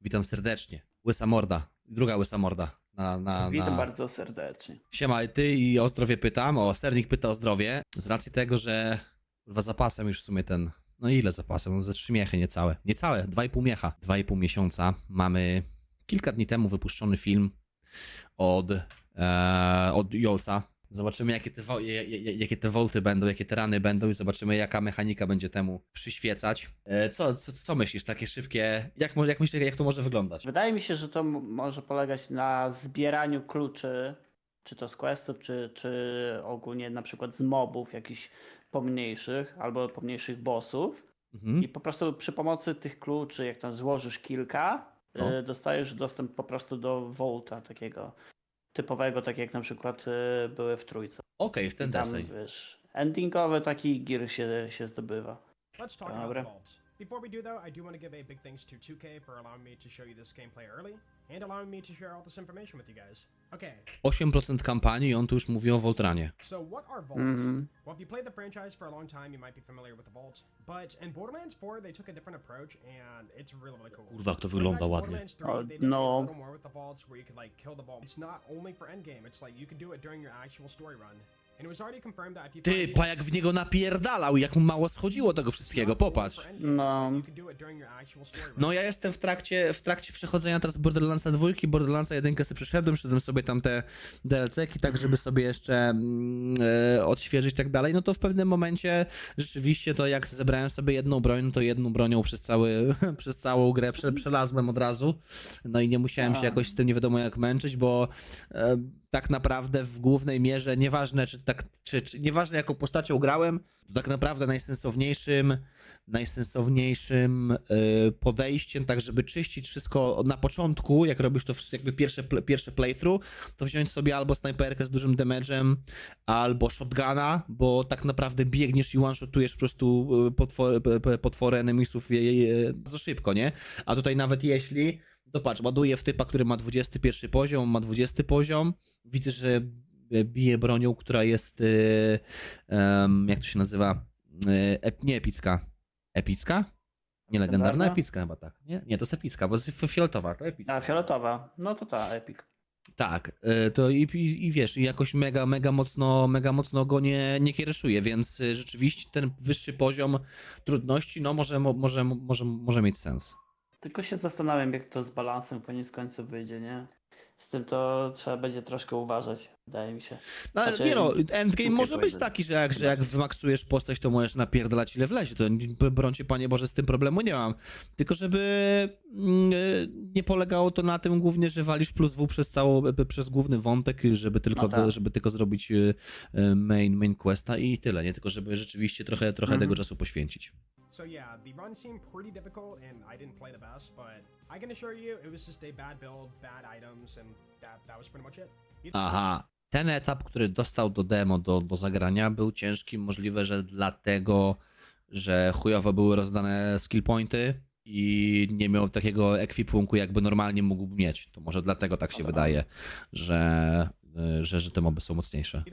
Witam serdecznie. Łysa morda. Druga łysa morda. Na, na, Witam na... bardzo serdecznie. Siema, ty i o zdrowie pytam. O, sernik pyta o zdrowie. Z racji tego, że kurwa zapasem już w sumie ten. No ile zapasem? No ze trzy miechy niecałe. Niecałe, dwa i pół miecha. Dwa i pół miesiąca. Mamy kilka dni temu wypuszczony film od, e, od Jolca. Zobaczymy, jakie te, wo- je- je- jakie te wolty będą, jakie te rany będą i zobaczymy, jaka mechanika będzie temu przyświecać. E, co, co, co myślisz? Takie szybkie. Jak, mo- jak myślisz, jak to może wyglądać? Wydaje mi się, że to m- może polegać na zbieraniu kluczy, czy to z questów, czy, czy ogólnie na przykład z mobów jakichś pomniejszych, albo pomniejszych bossów. Mhm. I po prostu przy pomocy tych kluczy, jak tam złożysz kilka, No. y, dostajesz dostęp po prostu do Volta takiego typowego, tak jak na przykład y, były w trójce. Okej, w ten tam, deseń. wiesz, endingowy taki gear się, się zdobywa. Let's talk about Dobra. vaults. Before we do though, I do want to give a big thanks to 2K for allowing me to show you this gameplay early and allowing me to share all this information with you guys. Okay, 8% kampanii i on tu już mówi o Voltranie. so what are vaults? Mhm. Well, if you played the franchise for a long time, you might be familiar with the vault. But in Borderlands 4, they took a different approach, and it's really, really cool. Kurwa, jak to wygląda back ładnie. Borderlands 3, O, they did no. a little more with the vaults, where you could like kill the vault. It's not only for endgame; it's like you can do it during your actual story run. Ty, pa jak w niego napierdalał, jak mu mało schodziło tego wszystkiego, popatrz. No. No ja jestem w trakcie, w trakcie przechodzenia teraz Borderlandsa 2, Borderlandsa 1 sobie przyszedłem, szedłem sobie tam te DLC-ki, tak żeby sobie jeszcze e, odświeżyć i tak dalej, no to w pewnym momencie rzeczywiście to jak zebrałem sobie jedną broń, to jedną bronią przez, cały, przez całą grę prze, przelazłem od razu, no i nie musiałem się A. jakoś z tym nie wiadomo jak męczyć, bo e, tak naprawdę w głównej mierze, nieważne czy tak, czy, czy nieważne jaką postacią grałem, to tak naprawdę najsensowniejszym, najsensowniejszym y, podejściem, tak żeby czyścić wszystko na początku, jak robisz to jakby pierwsze, pierwsze playthrough, to wziąć sobie albo snajperkę z dużym damage'em, albo shotguna, bo tak naprawdę biegniesz i one-shotujesz po prostu y, potwory, potwory enemisów bardzo szybko, nie? A tutaj nawet jeśli, to patrz, ładuję w typa, który ma 21 poziom, ma 20 poziom, widzę, że bije bronią, która jest, em, jak to się nazywa, ep, nie epicka, epicka? Nie legendarna, epicka chyba tak. Nie, nie to jest epicka, bo jest fi- fioletowa, to epicka. A fioletowa, no to ta Epic. Tak, to i, i, i wiesz, i jakoś mega, mega mocno, mega mocno go nie, nie kiereszuje, więc rzeczywiście ten wyższy poziom trudności, no może, mo- może, może, może mieć sens. Tylko się zastanawiam, jak to z balansem koniec końców wyjdzie, nie? Z tym to trzeba będzie troszkę uważać, wydaje mi się. No, ale Znaczy, nie no, endgame może być taki, że jak, że jak wymaksujesz postać, to możesz napierdalać ile wlezie, to b- brońcie Panie Boże, z tym problemu nie mam. Tylko żeby mm, y, nie polegało to na tym głównie, że walisz plus W przez całą, p- przez główny wątek, żeby tylko, No tak. żeby tylko zrobić y, y, main, main questa i tyle, nie? Tylko żeby rzeczywiście trochę, trochę Mhm. tego czasu poświęcić. So yeah, the run seemed pretty difficult, and I didn't play the best, but I can assure you, it was just a bad build, bad items, and that that was pretty much it. Either- Aha. Ten etap, który dostał do demo, do, do zagrania, był ciężki. Możliwe, że dlatego, że chujowo były rozdane skill pointy i nie miał takiego ekwipunku, jakby normalnie mógł mieć. To może dlatego tak się wydaje, że, że, że te moby są mocniejsze.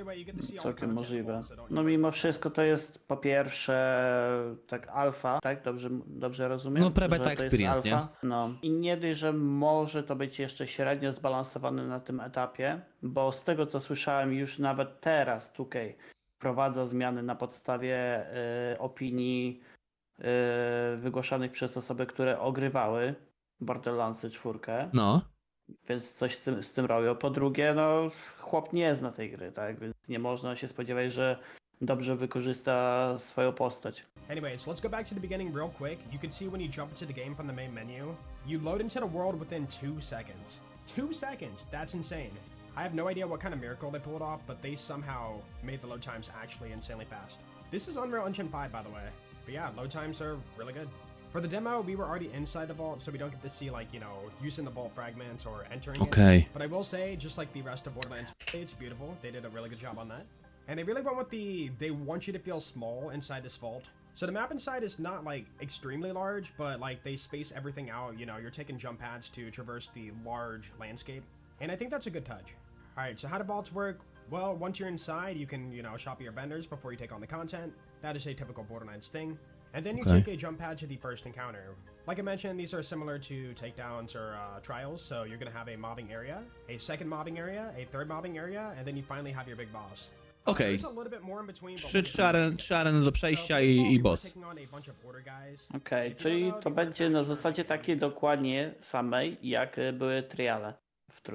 Całkiem możliwe. No mimo wszystko to jest po pierwsze tak alfa, tak? Dobrze, dobrze rozumiem? No, pre-beta experience, nie? No. I nie dość, że może to być jeszcze średnio zbalansowane na tym etapie, bo z tego co słyszałem już nawet teraz 2K wprowadza zmiany na podstawie y, opinii y, wygłaszanych przez osoby, które ogrywały Borderlandsy 4. No. Więc coś z tym, z tym robią. Po drugie, no chłop nie zna tej gry, tak? Więc nie można się spodziewać, że dobrze wykorzysta swoją postać. Anyways, let's go back to the beginning real quick. You can see when you jump into the game from the main menu, you load into the world within two seconds. Two seconds! That's insane. I have no idea what kind of miracle they pulled off, but they somehow made the load times actually insanely fast. This is Unreal Engine 5, by the way. But yeah, load times are really good. For the demo, we were already inside the vault, so we don't get to see, like, you know, using the vault fragments or entering it. But I will say, just like the rest of Borderlands, it's beautiful. They did a really good job on that. And they really went with the they want you to feel small inside this vault. So the map inside is not like extremely large, but like they space everything out. You know, you're taking jump pads to traverse the large landscape. And I think that's a good touch. Alright, so how do vaults work? Well, once you're inside, you can, you know, shop at your vendors before you take on the content. That is a typical Borderlands thing. And then you Okay. take a jump pad to the first encounter. Like I mentioned, these are similar to takedowns or uh, trials, so you're gonna have a mobbing area, a second mobbing area, a third mobbing area, and then you finally have your big boss. Okej. There's a little bit more in between, but Trzy, to areny do przejścia i, i boss. Okej, you czyli to będzie na zasadzie takiej dokładnie samej, jak y, były triale.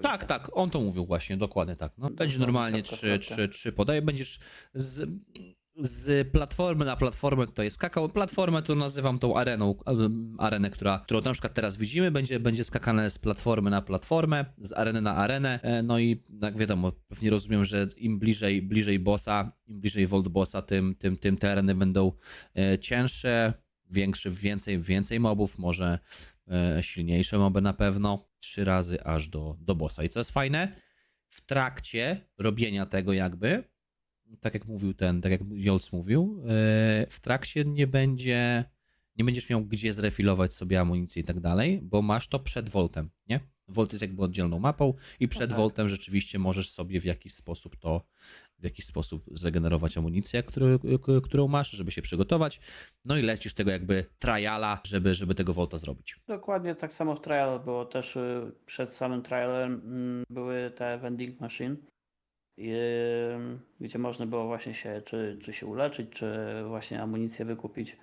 Tak, tak, on to mówił właśnie, dokładnie tak. No, będzie normalnie kropka, trzy, kropka. trzy, trzy podaje, będziesz z, z platformy na platformę tutaj skakał. Platformę to nazywam tą areną, arenę, która, którą na przykład teraz widzimy, będzie, będzie skakane z platformy na platformę, z areny na arenę, e, no i jak wiadomo, pewnie rozumiem, że im bliżej, bliżej bossa, im bliżej Vault bossa, tym, tym, tym te areny będą e, cięższe, większe, więcej, więcej mobów, może e, silniejsze moby na pewno, trzy razy aż do, do bossa. I co jest fajne, w trakcie robienia tego jakby, tak jak mówił ten, tak jak Jolc mówił, e, w trakcie nie będzie, nie będziesz miał gdzie zrefilować sobie amunicję i tak dalej, bo masz to przed Voltem, nie? Volt jest jakby oddzielną mapą i przed tak. Voltem rzeczywiście możesz sobie w jakiś sposób to, w jakiś sposób zregenerować amunicję, który, którą masz, żeby się przygotować, no i lecisz tego jakby triala, żeby, żeby tego Volta zrobić. Dokładnie tak samo w trialu było też y, przed samym trialem mm, były te vending machine, gdzie można było właśnie się czy, czy się uleczyć, czy właśnie amunicję wykupić.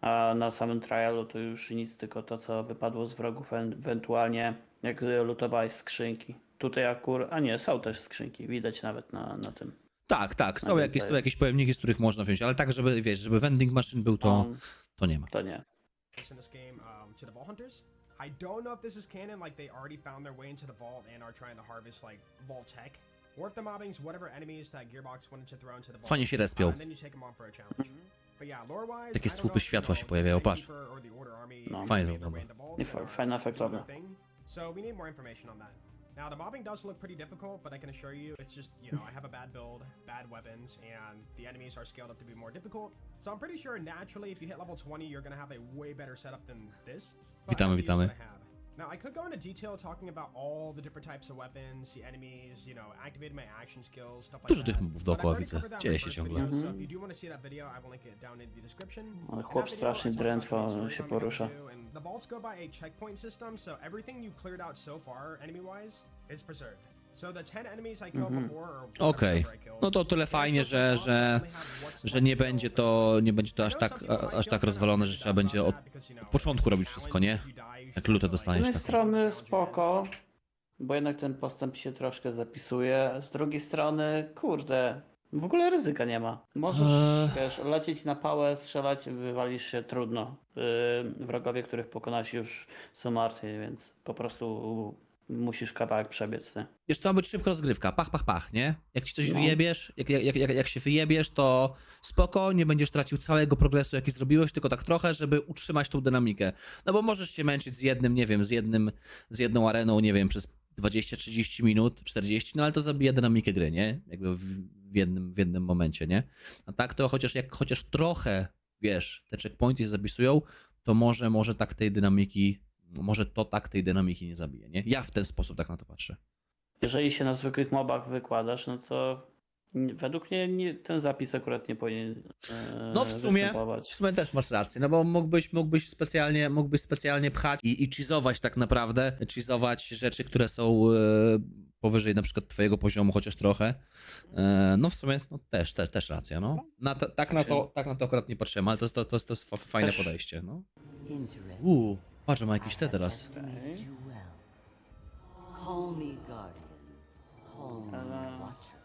A na samym trialu to już nic, tylko to co wypadło z wrogów, ewentualnie jak lutowałeś skrzynki. Tutaj akurat, a nie, są też skrzynki, widać nawet na, na tym. Tak, tak, są jakieś, są jakieś pojemniki, z których można wziąć, ale tak, żeby, wiesz, żeby vending machine był, to, Um, to nie ma. to nie. um. I don't know if this is canon, like they already found their way into the vault and are trying to harvest like vault tech, or if the mobbings whatever enemies that Gearbox wanted to throw into the vault. Fajnie się uh, respią. and then you take them on for a challenge. But yeah, lore-wise, Takie słupy know if, you światła się the pojawiają, patrz. Timekeeper or the Order Army No. Fajne made their wygląda. into vault Nie, fa- or fajne, do their efektowne. thing. So we need more information on that. Now the mobbing does look pretty difficult, but I can assure you, it's just you know I have a bad build, bad weapons, and the enemies are scaled up to be more difficult. So I'm pretty sure naturally, if you hit level 20, you're gonna have a way better setup than this. but Witamy, I'm witamy. Now I could go into detail talking about all the different types of weapons, the enemies, you know, activating my action skills, stuff like Dużo that. tych mobów But I've dookoła already widzę. covered that in Dzieje my się first ciągle. video, So Mhm. if you do want to see that video, I will link it down in the description. Ale In chłop that video, strasznie I talk about drętwo the main się porusza. and The vaults go by a checkpoint system, so everything you cleared out so far, enemy-wise, is preserved. So the 10 enemies I killed Mhm. Okej. No to tyle fajnie, że, że, że nie będzie to, nie będzie to aż tak, a- aż tak rozwalone, że trzeba będzie od początku robić wszystko, nie? Jak lutę Z dostaniesz, jednej tak. strony spoko, bo jednak ten postęp się troszkę zapisuje. Z drugiej strony, kurde, w ogóle ryzyka nie ma. Możesz, Eee. wiesz, lecieć na pałę, strzelać, wywalisz się trudno. Yy, wrogowie, których pokonasz już są martwi, więc po prostu musisz kawałek przebiec. Nie? Wiesz, to ma być szybka rozgrywka, pach, pach, pach, nie? Jak ci coś No. wyjebiesz, jak, jak, jak, jak się wyjebiesz, to spoko, nie będziesz tracił całego progresu, jaki zrobiłeś, tylko tak trochę, żeby utrzymać tą dynamikę. No bo możesz się męczyć z jednym, nie wiem, z jednym, z jedną areną, nie wiem, przez 20-30 minut, 40, no ale to zabija dynamikę gry, nie? Jakby w, w, jednym, w jednym momencie, nie? A tak to chociaż jak chociaż trochę, wiesz, te checkpointy się zapisują, to może, może tak tej dynamiki, może to tak tej dynamiki nie zabije, nie? Ja w ten sposób tak na to patrzę. Jeżeli się na zwykłych mobach wykładasz, no to według mnie nie, ten zapis akurat nie powinien e, No w sumie, występować. w sumie też masz rację, no bo mógłbyś, mógłbyś specjalnie, mógłbyś specjalnie pchać i, i cheezować tak naprawdę, cheezować rzeczy, które są e, powyżej na przykład twojego poziomu chociaż trochę. E, no w sumie no, też, też, też racja, no. Na to, tak, na to, tak na to akurat nie patrzyłem, ale to jest, to, to to jest fa- fajne Też- podejście, no. Uuu, patrz, ma jakiś te teraz. Call me guardian. Call me watcher.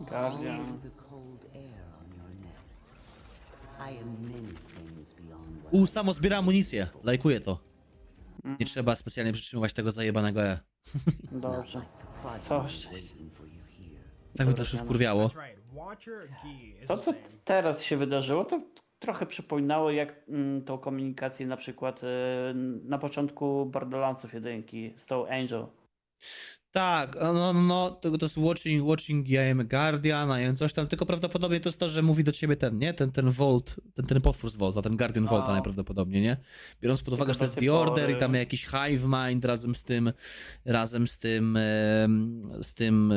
Guardian. U, samo zbiera amunicję, lajkuję to. Nie trzeba specjalnie przytrzymywać tego zajebanego E. Dobrze. you here. Tak wkurwiało. Right. Watcher Gi is To, co teraz się wydarzyło, to trochę przypominało jak mm, tą komunikację na przykład y, na początku Borderlandsów jedynki z tą Angel. Tak, no, no, no to, to jest watching, watching I am a Guardian, a coś tam, tylko prawdopodobnie to jest to, że mówi do ciebie ten, nie? Ten, ten Volt, ten, ten potwór z Volta, ten Guardian No. Volta najprawdopodobniej, nie? Biorąc pod uwagę, że to jest The Order i tam jakiś Hive Mind razem z tym, razem z tym, em, z tym, e,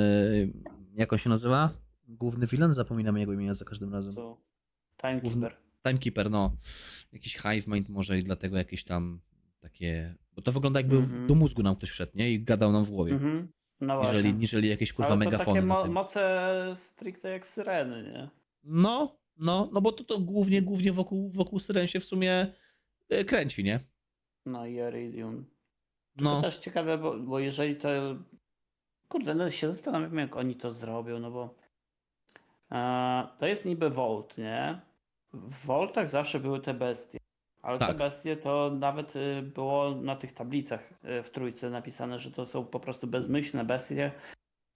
jak on się nazywa? Główny villain? Zapominam jego imienia za każdym razem. Co? Timekeeper. Timekeeper, no. Jakiś hive mind może i dlatego jakieś tam takie... Bo to wygląda jakby w- Mhm. do mózgu nam ktoś wszedł, nie? I gadał nam w głowie. Mhm. No właśnie. Niżeli, niżeli jakieś kurwa Ale to megafony. takie mo- moce stricte jak syreny, nie? No, no, no bo to, to głównie, głównie wokół, wokół Syren się w sumie e, kręci, nie? No i Iridium. To No, też ciekawe, bo, bo jeżeli to. Kurde, no się zastanawiam, jak oni to zrobią, no bo. E, to jest niby Volt, nie? W Voltach zawsze były te bestie. Ale te Tak. bestie to nawet y, było na tych tablicach y, w trójce napisane, że to są po prostu bezmyślne bestie,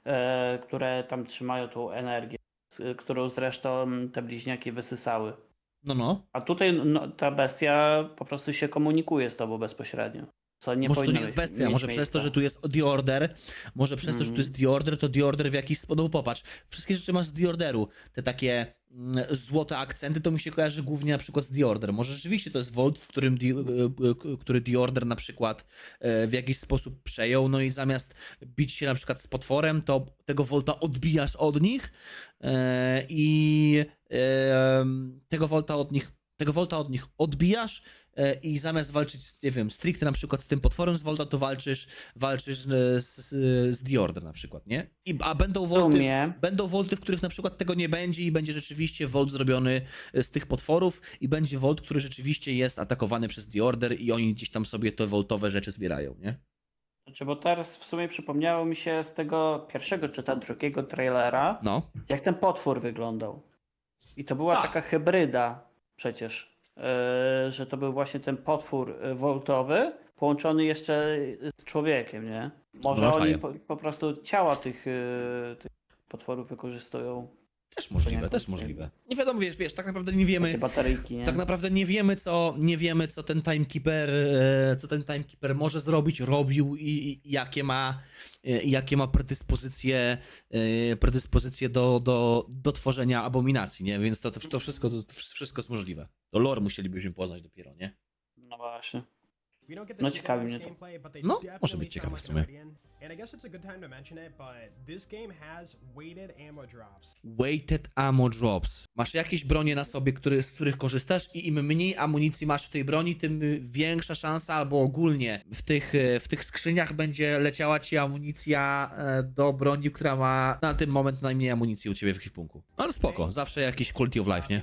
e, które tam trzymają tą energię, którą zresztą te bliźniaki wysysały. no, no. A tutaj no, ta bestia po prostu się komunikuje z tobą bezpośrednio. Co nie może to powinno nie jest bestia, może przez to, miejsca. że tu jest The Order, może przez to, że tu jest The Order, to The Order w jakiś sposób, no popatrz, wszystkie rzeczy masz z The Orderu, te takie mm, złote akcenty, to mi się kojarzy głównie na przykład z The Order, może rzeczywiście to jest Volt, w którym The, e, e, który The Order na przykład e, w jakiś sposób przejął, no i zamiast bić się na przykład z potworem, to tego Volta odbijasz od nich e, i e, tego Volta od nich tego Volta od nich odbijasz e, i zamiast walczyć, nie wiem, stricte na przykład z tym potworem z Volta, to walczysz, walczysz e, z, z, z The Order na przykład, nie? I, a będą W Volty, sumie, będą Volty, w których na przykład tego nie będzie i będzie rzeczywiście Volt zrobiony e, z tych potworów i będzie Volt, który rzeczywiście jest atakowany przez The Order i oni gdzieś tam sobie te Voltowe rzeczy zbierają, nie? znaczy, bo teraz w sumie przypomniało mi się z tego pierwszego czy tam drugiego trailera, No. jak ten potwór wyglądał. I to była Tak. taka hybryda przecież, e, że to był właśnie ten potwór e, woltowy, połączony jeszcze z człowiekiem, nie? Może No, oni po, po prostu ciała tych, e, tych potworów wykorzystują, Też możliwe, też tak. możliwe. Nie wiadomo, wiesz, wiesz, tak naprawdę nie wiemy, takie bateryjki, nie? Tak naprawdę nie wiemy, co, nie wiemy, co ten timekeeper, e, co ten timekeeper może zrobić, robił i, i jakie ma, e, i jakie ma predyspozycje, e, predyspozycje do, do, do tworzenia abominacji, nie? Więc to, to, to, wszystko, to wszystko jest możliwe. To lore musielibyśmy poznać dopiero, nie? No właśnie. No, ciekawi mnie to. No, może być ciekawe w sumie. Weighted ammo drops. Masz jakieś bronie na sobie, który, z których korzystasz i im mniej amunicji masz w tej broni, tym większa szansa, albo ogólnie w tych, y, w tych skrzyniach będzie leciała ci amunicja e, do broni, która ma na ten moment najmniej amunicji u ciebie w ekwipunku. Ale spoko, zawsze jakiś quality of life, Uh, nie?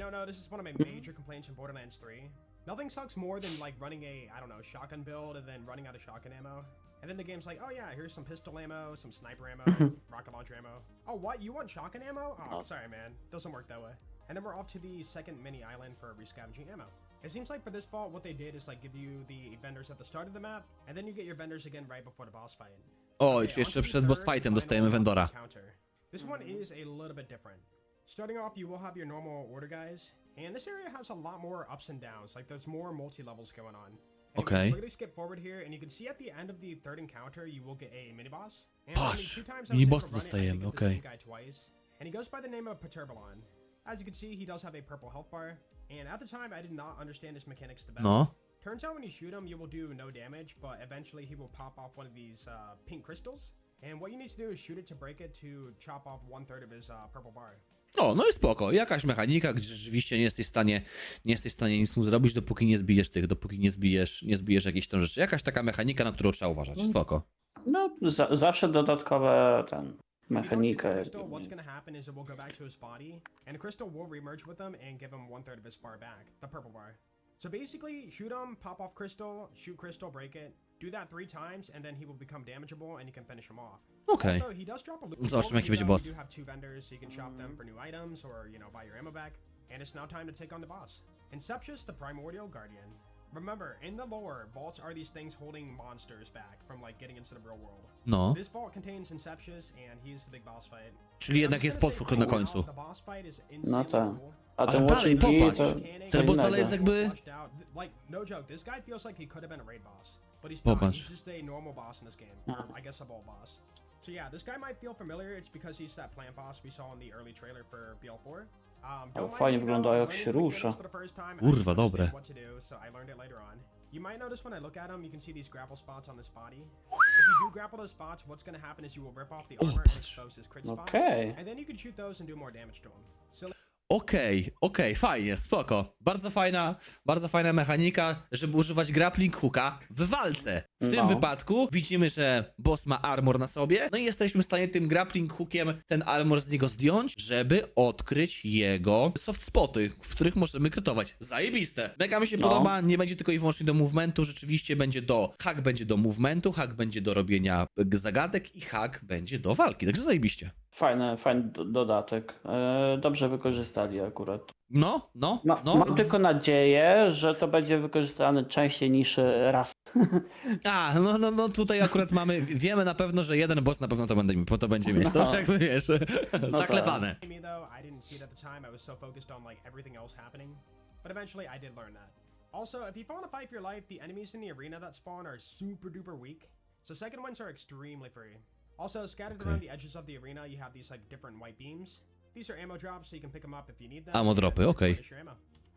You know, no, this is one of my major complaints in Borderlands 3. Nothing sucks more than like running a, I don't know, shotgun build and then running out of shotgun ammo. And then the game's like, oh yeah, here's some pistol ammo, some sniper ammo, rocket launcher ammo. Oh, what? You want shotgun ammo? Oh, Oh. sorry, man. Doesn't work that way. And then we're off to the second mini island for rescavenging ammo. It seems like for this vault, what they did is like give you the vendors at the start of the map, and then you get your vendors again right before the boss fight. O, Okay, jeszcze przed boss fightem dostajemy Vendora. This one is a little bit different. Starting off, you will have your normal order guys, and this area has a lot more ups and downs. Like there's more multi levels going on. Anyway, Okay. We're gonna skip forward here, and you can see at the end of the third encounter, you will get a mini boss. And I mean, two times I mini boss to run it, I dostajemy, did get the okay. guy twice, and he goes by the name of Perturbalon. As you can see, he does have a purple health bar, and at the time, I did not understand his mechanics the best. No. Turns out when you shoot him, you will do no damage, but eventually he will pop off one of these uh, pink crystals. And what you need to do is shoot it to break it to chop off one third of his uh, purple bar. O, no i spoko. Jakaś mechanika, gdzie rzeczywiście nie jesteś w stanie, nie jesteś w stanie nic mu zrobić, dopóki nie zbijesz tych, dopóki nie zbijesz, nie zbijesz jakiejś tam rzeczy. Jakaś taka mechanika, na którą trzeba uważać. Spoko. No, za, zawsze dodatkowe ten If you don't shoot the mechanikę. crystal, what's gonna happen is it will go back to his body, and the crystal will remerge with him and give him one third of his bar back, the purple bar. So basically, shoot him, pop off crystal, shoot crystal, break it. Do that three times, and then he will become damageable, and you can finish him off. Okay. Also, he does drop a loot. Zobaczymy, Before jaki we będzie go, boss. We do have two vendors, so you can shop them for new items or, you know, buy your ammo back. And it's now time to take on the boss. Inceptious, the Primordial Guardian. Remember, in the lore, vaults are these things holding monsters back from, like, getting into the real world. No. This vault contains Inceptious, and he's the big boss fight. Czyli jednak jest gonna potwór na końcu. the boss fight is No insanely tak. cool. A Ale dalej, Watching Key popatrz. Ten boss dalej jest jakby- Like, no joke, this guy feels like he could have been a raid boss. But he's Popatrz. not. He's just a normal boss in this game. Or I guess a ball boss. So yeah, this guy might feel familiar. It's because he's that plant boss we saw in the early trailer for BL4. Um, Ale don't mind fajnie me, wygląda, jak się rusza. for the first time. I Kurwa, dobre. What so I learned it later on. You might notice when I look at him, you can see these grapple spots on this body. If you do grapple those spots, what's going to happen is you will rip off the armor and expose his crit spot. Okej. And then you can shoot those and do more damage to him. So Okej, okej, fajnie, spoko. Bardzo fajna, bardzo fajna mechanika, żeby używać grappling hooka w walce. W tym No. wypadku widzimy, że boss ma armor na sobie, no i jesteśmy w stanie tym grappling hookiem ten armor z niego zdjąć, żeby odkryć jego soft spoty, w których możemy krytować. Zajebiste. Mega mi się No. podoba, nie będzie tylko i wyłącznie do movementu, rzeczywiście będzie do, hack będzie do movementu, hack będzie do robienia e, zagadek i hack będzie do walki, także zajebiście. Fajny, fajny do- dodatek. E, Dobrze wykorzystali akurat. No, no, Ma, no. Mam tylko nadzieję, że to będzie wykorzystane częściej niż e, raz. A, no, no, no tutaj akurat mamy, wiemy na pewno, że jeden boss na pewno to będzie, po to będzie mieć. To No. już jakby wiesz, tak. zaklepane. Me though, I didn't see it at the time. I was so focused on like everything else happening. But eventually, I did learn that. Also, if you want to fight for your life, the enemies in the arena that spawn are super duper weak. So second ones are extremely free. Also, scattered around the edges of the arena, you have these like different white beams. These are ammo drops, so you can pick them up if you need them. Ah, ammo dropy, okay. Ammo. All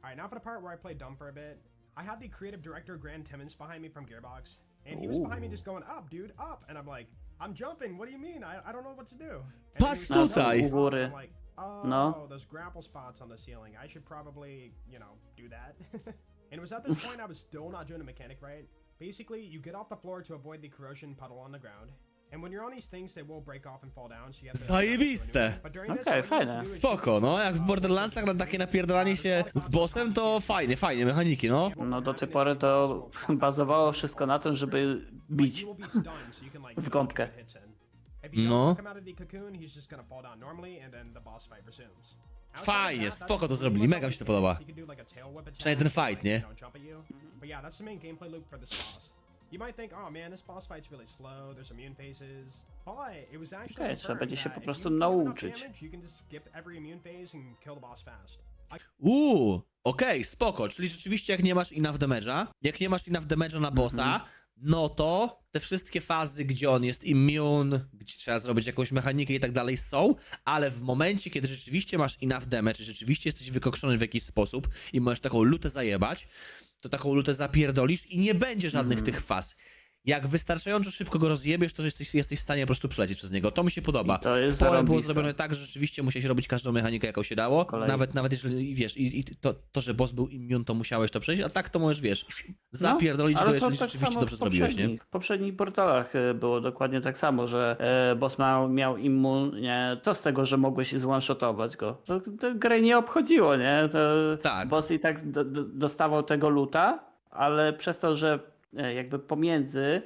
right, now for the part where I played dumb for a bit. I had the creative director Grant Timmons behind me from Gearbox, and he was behind me just going up, dude, up, and I'm like, I'm jumping. What do you mean? I, I don't know what to do. And then he like, tutaj. "Oh, góry. Like, oh, No. those grapple spots on the ceiling. I should probably, you know, do that. and it was at this point I was still not doing the mechanic right. Basically, you get off the floor to avoid the corrosion puddle on the ground. And when you're on these things, they will break off and fall down, so you have to... Zajebiste. Okej, fajne. Spoko, no jak w Borderlandsach na takie napierdalanie się z bossem, to fajnie, fajnie, mechaniki, no. No do tej pory to bazowało wszystko na tym, żeby bić. w gąbkę. No. Fajnie, spoko to zrobili, mega mi się to podoba. Przynajmniej ten fight, nie? You might think, oh man, this boss fight's really slow, there's immune phases. But it was actually Okej, trzeba będzie się po prostu nauczyć. damage, you can just skip every immune phase and kill the boss fast. Uuu, okej, spoko, czyli rzeczywiście jak nie masz enough damage'a, jak nie masz enough damage'a na bossa, no to te wszystkie fazy, gdzie on jest immune, gdzie trzeba zrobić jakąś mechanikę i tak dalej są, ale w momencie, kiedy rzeczywiście masz enough damage i rzeczywiście jesteś wykokszony w jakiś sposób i możesz taką lutę zajebać, to taką lutę zapierdolisz i nie będzie żadnych tych faz. Jak wystarczająco szybko go rozjebiesz, to jesteś, jesteś w stanie po prostu przelecieć przez niego. To mi się podoba. I to jest Pole było zrobione tak, że rzeczywiście musiałeś robić każdą mechanikę, jaką się dało. Kolej. Nawet, nawet jeżeli, wiesz, i, i to, to, że boss był immune, to musiałeś to przejść, a tak to możesz, wiesz, zapierdolić No, go, jeżeli tak rzeczywiście dobrze zrobiłeś, nie? W poprzednich portalach e, było dokładnie tak samo, że e, boss miał, miał immun, nie, co z tego, że mogłeś zone-shotować go? To, to grę nie obchodziło, nie? To Tak. Boss i tak do, do, dostawał tego luta, ale przez to, że jakby pomiędzy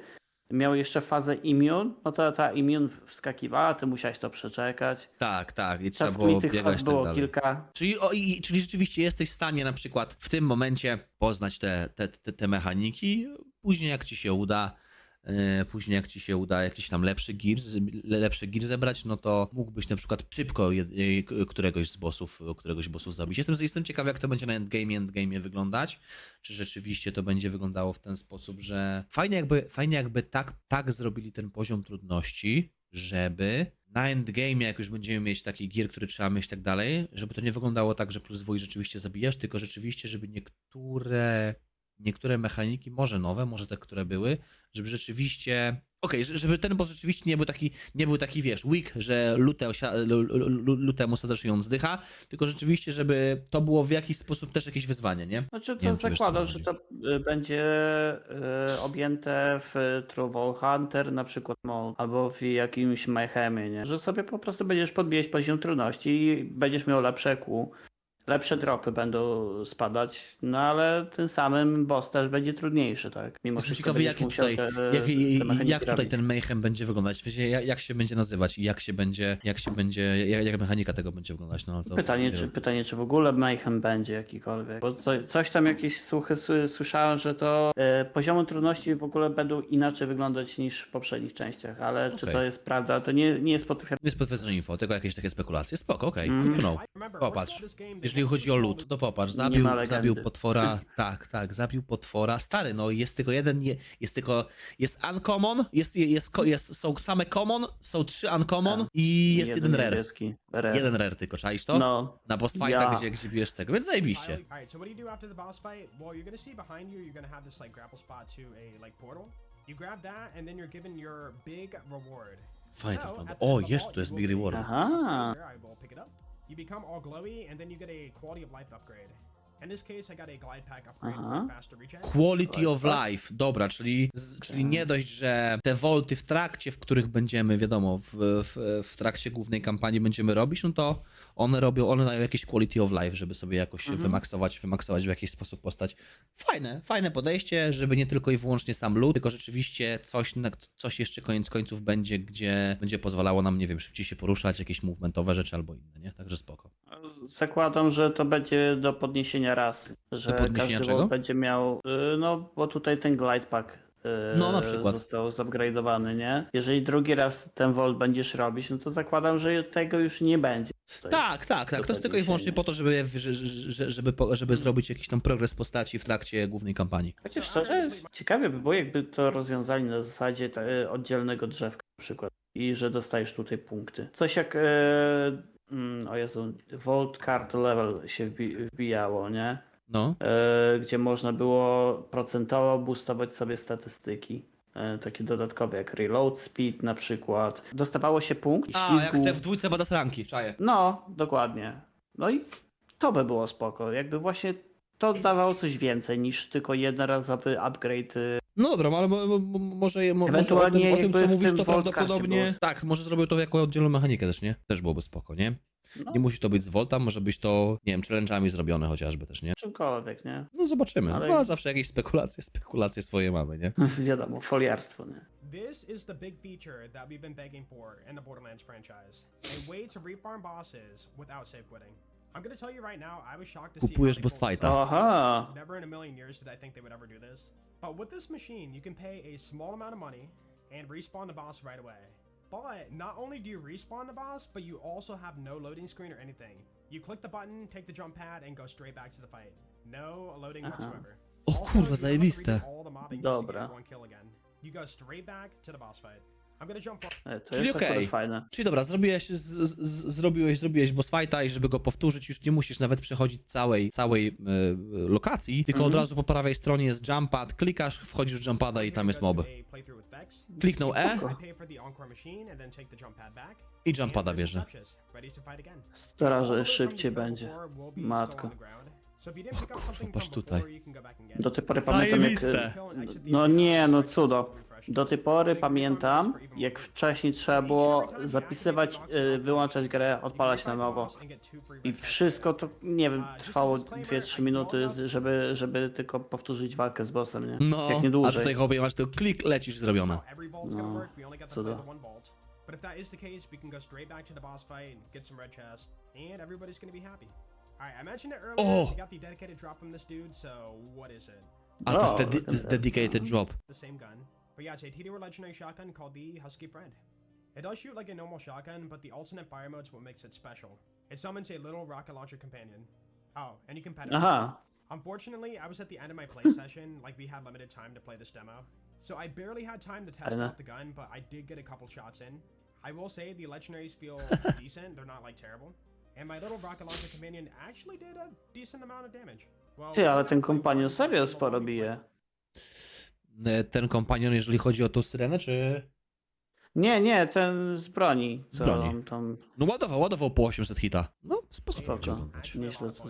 miał jeszcze fazę immune, no to ta immune wskakiwała, ty musiałeś to przeczekać. Tak, tak, i trzeba było tych faz tak było dalej. kilka. Czyli, o, i, czyli rzeczywiście jesteś w stanie na przykład w tym momencie poznać te, te, te, te mechaniki, później jak ci się uda, e, później jak ci się uda jakiś tam lepszy gear, lepszy gear zebrać, no to mógłbyś na przykład szybko e, któregoś z bossów, któregoś bossów zabić. Jestem, jestem jak to będzie na endgame, endgame wyglądać, czy rzeczywiście to będzie wyglądało w ten sposób, że fajnie jakby, fajnie jakby tak, tak zrobili ten poziom trudności, żeby na endgame, jak już będziemy mieć taki gier, który trzeba mieć i tak dalej, żeby to nie wyglądało tak, że plus dwój rzeczywiście zabijasz, tylko rzeczywiście, żeby niektóre, niektóre mechaniki, może nowe, może te, które były, żeby rzeczywiście, okej, że- żeby ten boss rzeczywiście nie był taki, nie był taki, wiesz, weak, że lute, osia- lutemu też ją zdycha, tylko rzeczywiście, żeby to było w jakiś sposób też jakieś wyzwanie, nie? Znaczy to wiem, czy wiesz, co zakładam, że to y, będzie y, objęte w True Wall Hunter na przykład mode, albo w jakimś Mayhemie, nie? Że sobie po prostu będziesz podbijać poziom trudności i będziesz miał lepsze kół. Lepsze dropy będą spadać, no ale tym samym boss też będzie trudniejszy, tak? Mimo wszystko ciekawy, musiał tutaj, te- jak, te jak tutaj ten mayhem będzie wyglądać, wiecie, jak, jak się będzie nazywać i jak się będzie, jak się będzie, jak, jak mechanika tego będzie wyglądać, no to... Pytanie nie czy, pytanie, czy w ogóle Mayhem będzie jakikolwiek. Bo co, coś tam jakieś słuchy sły- słyszałem, że to e, poziomy trudności w ogóle będą inaczej wyglądać niż w poprzednich częściach, ale czy Okej. to jest prawda, to nie, nie jest potwierdzone. Nie jest potwierdzone info, tylko jakieś takie spekulacje. Spoko, okej, good to know. Popatrz, jeżeli chodzi o lód, to popatrz, zabił, zabił potwora, tak, tak, zabił potwora, stary, no jest tylko jeden, je- jest tylko, jest uncommon, jest, jest, jest, są same common, są trzy uncommon Tak. i jest jeden, rare. niebieski. rare. Jeden rare tylko, czaisz to? No, Na boss fightach, Ja. gdzie, gdzie bijesz z tego, więc zajebiście. Alright, so what do you do after the boss fight? Well, you're gonna see behind you, you're gonna have this like grapple spot to a like portal. You grab that, and then you're given your big reward. Fajnie to wygląda. O, jest, tu jest big reward. Aha. You become all glowy, and then you get a quality of life upgrade. Aha. Quality of life, dobra, czyli, z, czyli nie dość, że te volty w trakcie, w których będziemy, wiadomo, w, w, w trakcie głównej kampanii będziemy robić, no to one robią, one dają jakieś quality of life, żeby sobie jakoś wymaksować, wymaksować w jakiś sposób postać. Fajne, fajne podejście, żeby nie tylko i wyłącznie sam loot, tylko rzeczywiście coś, na- coś jeszcze koniec końców będzie, gdzie będzie pozwalało nam, nie wiem, szybciej się poruszać, jakieś movementowe rzeczy albo inne, nie? Także spoko. Zakładam, że to będzie do podniesienia rasy. Że podniesienia każdy czego? Będzie miał. y, No, bo tutaj ten glide pack. y, No, na przykład. Został zupgrade'owany, nie? Jeżeli drugi raz ten Volt będziesz robić, no to zakładam, że tego już nie będzie. tutaj. Tak, tak, tak. To jest tylko i wyłącznie podniesienia. po to, żeby, że- że- żeby, po- żeby zrobić jakiś tam progres postaci w trakcie głównej kampanii. Chociaż szczerze, ciekawie by było, jakby to rozwiązali na zasadzie te, oddzielnego drzewka na przykład. I że dostajesz tutaj punkty. Coś jak. Mm, o Jezu, Volt Card Level się wbi wbijało, nie? No. e, gdzie można było procentowo boostować sobie statystyki. E, takie dodatkowe jak reload speed na przykład. Dostawało się punkt A, jak te w dwójce badass ranki, czaję. No, dokładnie. No i to by było spoko. Jakby właśnie to dawało coś więcej niż tylko jednorazowy upgrade. y, No dobra, ale mo, mo, mo- może, mo, może o Ewentualnie tym, o tym co mówisz, to prawdopodobnie... było. Tak, może zrobił to jako oddzielną mechanikę też, nie? Też byłoby spoko, nie? No. Nie musi to być z Volta, może być to, nie wiem, challenge'ami zrobione chociażby też, nie? Czymkolwiek, nie? No zobaczymy. Ale- No, a zawsze jakieś spekulacje, spekulacje swoje mamy, nie? Wiadomo, foliarstwo, nie? This is the big feature that we've been begging for in the Borderlands franchise. A way to refarm bosses without save quitting. I'm gonna tell you right now, I was shocked to see Kupujesz boss fighta. Aha! Never in a million years did I think they would ever do this. But with this machine, you can pay a small amount of money and respawn the boss right away. But not only do you respawn the boss, but you also have no loading screen or anything. You click the button, take the jump pad, and go straight back to the fight. No loading Aha. whatsoever. O Also, kurwa, you don't have to zajebiste. all the mobbing just to get Dobra. one kill again. You go straight back to the boss fight. E, To Czyli jest okej. akurat fajne. Czyli dobra, zrobiłeś, z, z, zrobiłeś, zrobiłeś boss fighta i żeby go powtórzyć, już nie musisz nawet przechodzić całej, całej e, lokacji, tylko od Mhm. razu po prawej stronie jest jump pad, klikasz, wchodzisz w jump pada i tam jest mob. Kliknął E I jump i pada bierze. Straży szybciej będzie. Matko. O kurwa, patrz tutaj. Do tej pory pamiętam jak... Zajebiste. No nie, no cudo. Do tej pory pamiętam, jak wcześniej trzeba było zapisywać, y, wyłączać grę, odpalać na nowo. I wszystko to, nie wiem, trwało 2-3 minuty, żeby, żeby tylko powtórzyć walkę z bossem, nie? No, Jak nie a dłużej. tutaj chłopie masz tylko klik, lecisz, zrobione. No, cudo. But if that is the case, we can go straight back to the boss fight, get some red chest, and everybody's gonna be happy. Alright, I mentioned it earlier, Oh. we got the dedicated drop from this dude, so what is it? A to jest, O, dedi- to jest dedicated drop. the same gun. But yeah, it's a TD legendary shotgun called the Husky Friend. It does shoot like a normal shotgun, but the alternate fire mode is what makes it special. It summons a little rocket launcher companion. Oh, and you can pet it. Aha, Unfortunately, I was at the end of my play session, like we had limited time to play this demo. So I barely had time to test out the gun, but I did get a couple shots in. I will say the legendaries feel decent, they're not like terrible. And my little rocket launcher companion actually did a decent amount of damage. Well, ty, ale ten kompanion serio but sporo bije. E, Ten kompanion, jeżeli chodzi o tą syrenę, czy... Nie, nie, ten z broni. Z broni. on tam... No ładował, ładował po 800 hita. No, sposób Spoko. Nieźle to.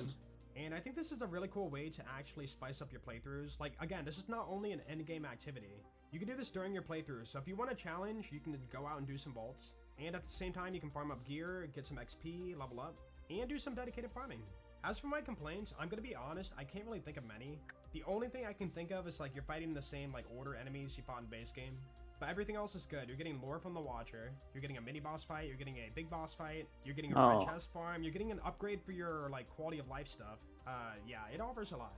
And I think this is a really cool way to actually spice up your playthroughs. Like, again, this is not only an endgame activity. You can do this during your playthrough, so if you want a challenge, you can go out and do some bolts. And at the same time, you can farm up gear, get some XP, level up, and do some dedicated farming. As for my complaints, I'm gonna be honest, I can't really think of many. The only thing I can think of is like you're fighting the same like order enemies you fought in base game. But everything else is good. You're getting lore from the Watcher. You're getting a mini boss fight. You're getting a big boss fight. You're getting a Oh. red chest farm. You're getting an upgrade for your like quality of life stuff. Uh, yeah, it offers a lot.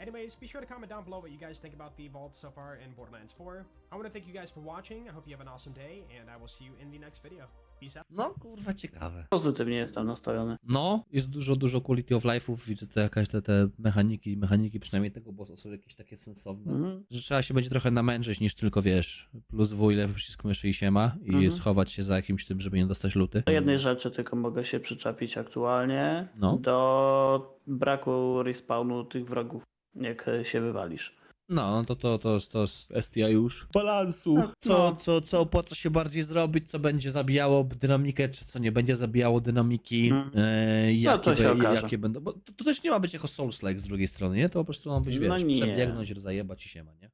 Anyways, be sure to comment down below what you guys think about the vault so far in Borderlands 4. I want to thank you guys for watching. I hope you have an awesome day, and I will see you in the next video. Peace out. No, kurwa, ciekawe. Pozytywnie jestem nastawiony. No, jest dużo, dużo quality of life'ów, widzę te jakaś te, te mechaniki, mechaniki przynajmniej tego bossa są jakieś takie sensowne. Mhm. Że trzeba się będzie trochę namęczyć niż tylko, wiesz, plus W, lewy przycisk myszy i siema i Mhm. schować się za jakimś tym, żeby nie dostać luty. Do jednej rzeczy tylko mogę się przyczepić aktualnie. No. Do braku respawnu tych wrogów, jak e, się wywalisz. No, to, to, to, to jest kwestia już balansu. No, Co, no. co, co opłaca się bardziej zrobić, co będzie zabijało dynamikę, czy co nie będzie zabijało dynamiki, Mhm. e, jakie, to się be- jakie będą. Bo to, to też nie ma być jako Souls-like z drugiej strony, nie? To po prostu ma być, No wiesz, nie. przebiegnąć, rozajebać i się ma, nie?